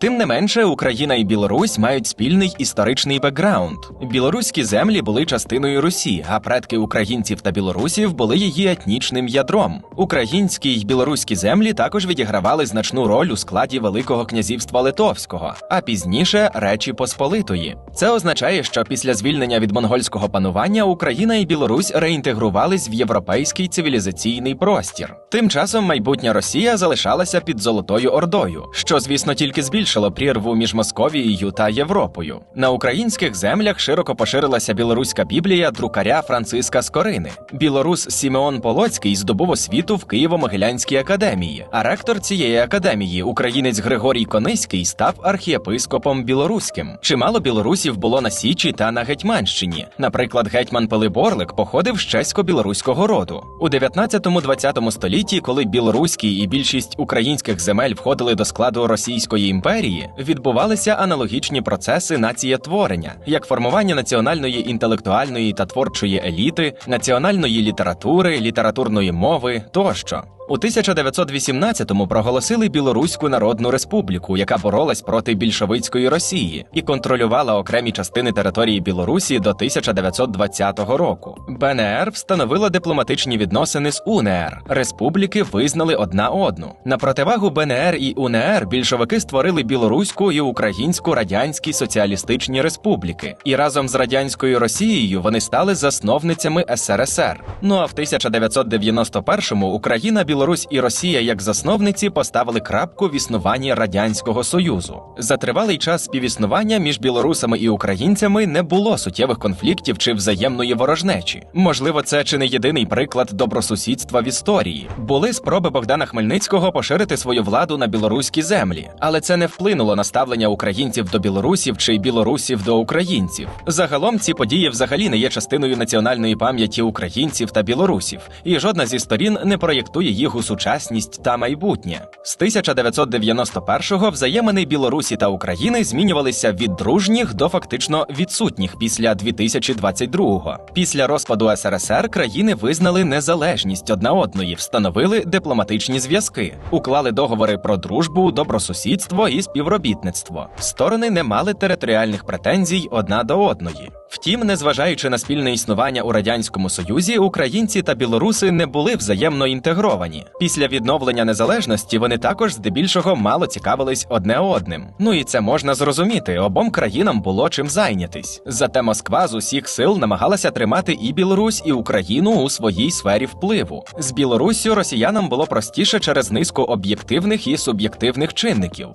Тим не менше, Україна і Білорусь мають спільний історичний бекграунд. Білоруські землі були частиною Русі, а предки українців та білорусів були її етнічним ядром. Українські й білоруські землі також відігравали значну роль у складі Великого князівства Литовського, а пізніше Речі Посполитої. Це означає, що після звільнення від монгольського панування Україна і Білорусь реінтегрувались в європейський цивілізаційний простір. Тим часом майбутня Росія залишалася під Золотою Ордою, що, звісно, тільки збільшило прірву між Московією та Європою. На українських землях широко поширилася білоруська біблія друкаря Франциска Скорини. Білорус Сімеон Полоцький здобув освіту в Києво-Могилянській академії, а ректор цієї академії, українець Григорій Кониський, став архієпископом білоруським. Чимало білорусів було на Січі та на Гетьманщині. Наприклад, гетьман Пилиборлик походив з чесько-білоруського роду. У 19-20 столітті, коли білоруські і більшість українських земель входили до складу Російської імперії, відбувалися аналогічні процеси націєтворення, як формування національної інтелектуальної та творчої еліти, національної літератури, літературної мови тощо. У 1918-му проголосили Білоруську Народну Республіку, яка боролась проти більшовицької Росії і контролювала окремі частини території Білорусі до 1920 року. БНР встановила дипломатичні відносини з УНР. Республіки визнали одна одну. На противагу БНР і УНР більшовики створили Білоруську і Українську радянські соціалістичні республіки. І разом з радянською Росією вони стали засновницями СРСР. Ну а в 1991-му Україна, Білорусь і Росія як засновниці поставили крапку в існуванні радянського союзу. За тривалий час співіснування між білорусами і українцями не було суттєвих конфліктів чи взаємної ворожнечі. Можливо, це чи не єдиний приклад добросусідства в історії. Були спроби Богдана Хмельницького поширити свою владу на білоруські землі, але це не вплинуло на ставлення українців до білорусів чи білорусів до українців. Загалом ці події взагалі не є частиною національної пам'яті українців та білорусів, і жодна зі сторін не проєктує їх у сучасність та майбутнє. З 1991-го взаємини Білорусі та України змінювалися від дружніх до фактично відсутніх після 2022-го. Після розпаду СРСР країни визнали незалежність одна одної, встановили дипломатичні зв'язки, уклали договори про дружбу, добросусідство і співробітництво. Сторони не мали територіальних претензій одна до одної. Втім, незважаючи на спільне існування у радянському союзі, українці та білоруси не були взаємно інтегровані. Після відновлення незалежності вони також здебільшого мало цікавились одне одним. Ну і це можна зрозуміти. Обом країнам було чим зайнятись. Зате Москва з усіх сил намагалася тримати і Білорусь, і Україну у своїй сфері впливу. З Білоруссю росіянам було простіше через низку об'єктивних і суб'єктивних чинників.